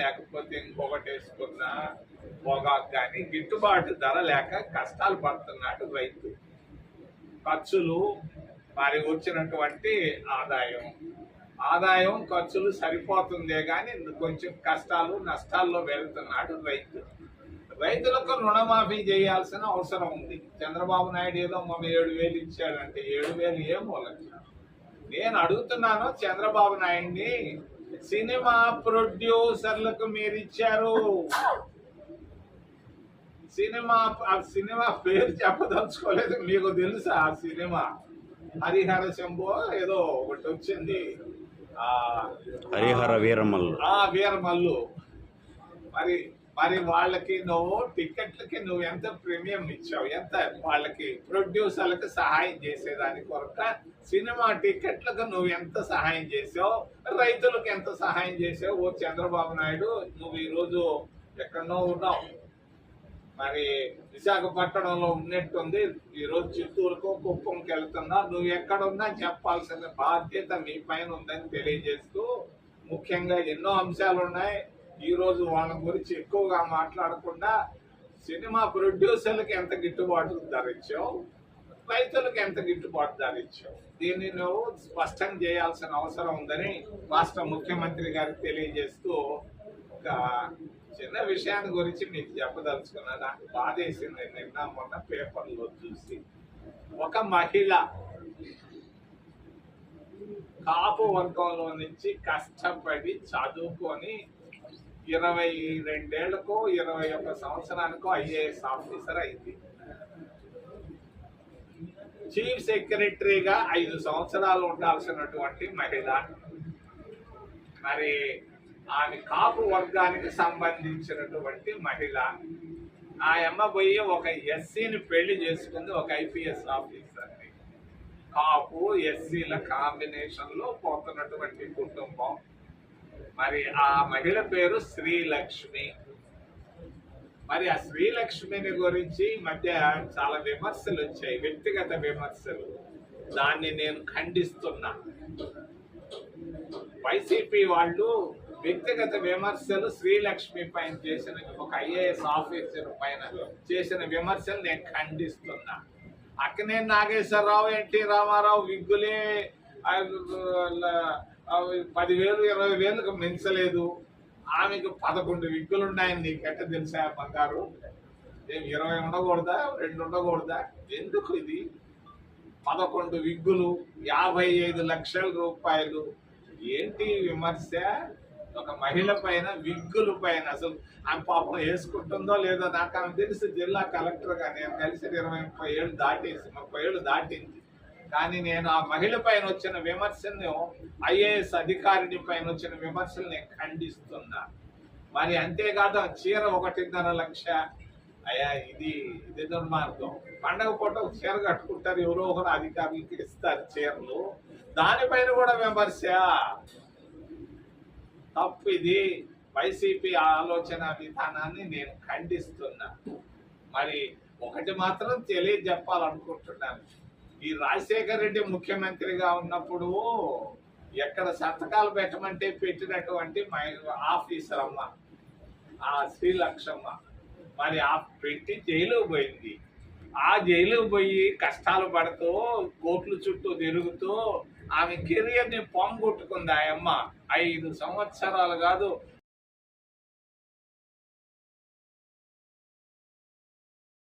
లేకపోతే ఇంకొకటి వేసుకున్నా పొగాకు కానీ గిట్టుబాటు ధర లేక కష్టాలు పడుతున్నాడు రైతు. ఖర్చులు మరి వచ్చినటువంటి ఆదాయం. ఆదాయం ఖర్చులు సరిపోతుందే కానీ కొంచెం కష్టాలు నష్టాల్లో వెళ్తున్నాడు రైతు. రైతులకు రుణమాఫీ చేయాల్సిన అవసరం ఉంది. చంద్రబాబు నాయుడు ఏదో మమ్మీ ఏడు వేలు ఇచ్చాడంటే ఏడు వేలు ఏ మూలకి నేను అడుగుతున్నాను చంద్రబాబు నాయుడిని సినిమా ప్రొడ్యూసర్లకు మీరు ఇచ్చారు సినిమా ఆ సినిమా పేరు చెప్పదలుచుకోలేదు. మీకు తెలుసా ఆ సినిమా? హరిహర శంభో ఏదో ఒకటి వచ్చింది. ఆ హరిహర వీరమల్లు. ఆ వీరమల్లు. మరి మరి వాళ్ళకి నువ్వు టికెట్లకి నువ్వు ఎంత ప్రీమియం ఇచ్చావు? ఎంత వాళ్ళకి ప్రొడ్యూసర్లకు సహాయం చేసేదాని కొరక సినిమా టికెట్లకు నువ్వు ఎంత సహాయం చేసావు? రైతులకు ఎంత సహాయం చేసావు? ఓ చంద్రబాబు నాయుడు నువ్వు ఈరోజు ఎక్కడో ఉన్నావు. మరి విశాఖపట్నంలో ఉన్నట్టుంది. ఈరోజు చిత్తూరుకు కుప్పంకి వెళ్తున్నా నువ్వు ఎక్కడున్నా చెప్పాల్సిన బాధ్యత మీ పైన ఉందని తెలియజేస్తూ ముఖ్యంగా ఎన్నో అంశాలు ఉన్నాయి ఈ రోజు వాళ్ళ గురించి ఎక్కువగా మాట్లాడకుండా సినిమా ప్రొడ్యూసర్లకు ఎంత గిట్టుబాటు ధర ఇచ్చావు రైతులకు ఎంత గిట్టుబాటు ధర ఇచ్చావు దీన్ని నువ్వు స్పష్టం చేయాల్సిన అవసరం ఉందని రాష్ట్ర ముఖ్యమంత్రి గారికి తెలియజేస్తూ ఒక చిన్న విషయాన్ని గురించి మీకు చెప్పదలుచుకున్నా. నాకు బాధేసింది. నిన్న మొన్న పేపర్లో చూసి ఒక మహిళ కాపు వర్గంలో నుంచి కష్టపడి చదువుకొని ఇరవై రెండేళ్ళకు ఇరవై ఒక్క సంవత్సరానికో ఐఏఎస్ ఆఫీసర్ అయింది. చీఫ్ సెక్రటరీగా ఐదు సంవత్సరాలు ఉండాల్సినటువంటి మహిళ. మరి ఆమె కాపు వర్గానికి సంబంధించినటువంటి మహిళ. ఆ అమ్మ పోయి ఒక ఎస్సీని పెళ్ళి చేసుకుంది ఒక ఐపీఎస్ ఆఫీసర్ని. కాపు ఎస్సీల కాంబినేషన్లో పోతున్నటువంటి కుటుంబం. మరి ఆ మహిళ పేరు శ్రీలక్ష్మి. మరి ఆ శ్రీలక్ష్మిని గురించి ఈ మధ్య చాలా విమర్శలు వచ్చాయి వ్యక్తిగత విమర్శలు. దాన్ని నేను ఖండిస్తున్నా. వైసీపీ వాళ్ళు వ్యక్తిగత విమర్శలు శ్రీలక్ష్మి పైన చేసిన ఒక ఐఏఎస్ ఆఫీసర్ పైన చేసిన విమర్శలు నేను ఖండిస్తున్నా. అక్కనే నాగేశ్వరరావు ఎన్టీ రామారావు విగ్గులే పదివేలు ఇరవై వేలకు మించలేదు. ఆమెకు పదకొండు విగ్గులు ఉన్నాయని నీకెట్ట తెలుసా బంగారు? ఏం ఇరవై ఉండకూడదా రెండు ఉండకూడదా? ఎందుకు ఇది? పదకొండు విగ్గులు యాభై ఐదు లక్షల రూపాయలు. ఏంటి విమర్శ? ఒక మహిళ పైన విగ్గుల పైన అసలు ఆమె పాపం వేసుకుంటుందో లేదో నాకు ఆమె తెలిసి జిల్లా కలెక్టర్గా. నేను కలిసి ఇరవై ముప్పై ఏళ్ళు దాటేసి ముప్పై ఏళ్ళు దాటింది. కానీ నేను ఆ మహిళ పైన వచ్చిన విమర్శను ఐఏఎస్ అధికారిని పైన వచ్చిన విమర్శల్ని ఖండిస్తున్నా. మరి అంతేకాదు ఆ చీర ఒకటిన్నర లక్ష. అయ్యా ఇది ఇది దుర్మార్గం. పండగ పూట ఒక చీర కట్టుకుంటారు ఎవరో ఒకరు అధికారులకి ఇస్తారు చీరలు. దానిపైన కూడా విమర్శ. తప్పు ఇది. వైసీపీ ఆలోచన విధానాన్ని నేను ఖండిస్తున్నా. మరి ఒకటి మాత్రం తెలియజెప్పాలనుకుంటున్నాను. ఈ రాజశేఖర రెడ్డి ముఖ్యమంత్రిగా ఉన్నప్పుడు ఎక్కడ సంతకాలు పెట్టమంటే పెట్టినటువంటి మై- ఆఫీసర్ అమ్మ ఆ శ్రీలక్ష్మ మరి ఆ పెట్టి జైలుకు పోయింది. ఆ జైలుకు పోయి కష్టాలు పడుతూ కోట్లు చుట్టూ తిరుగుతూ ఆమె కెరియర్ని పొంగొట్టుకుంది ఆ అమ్మ. ఐదు సంవత్సరాలు కాదు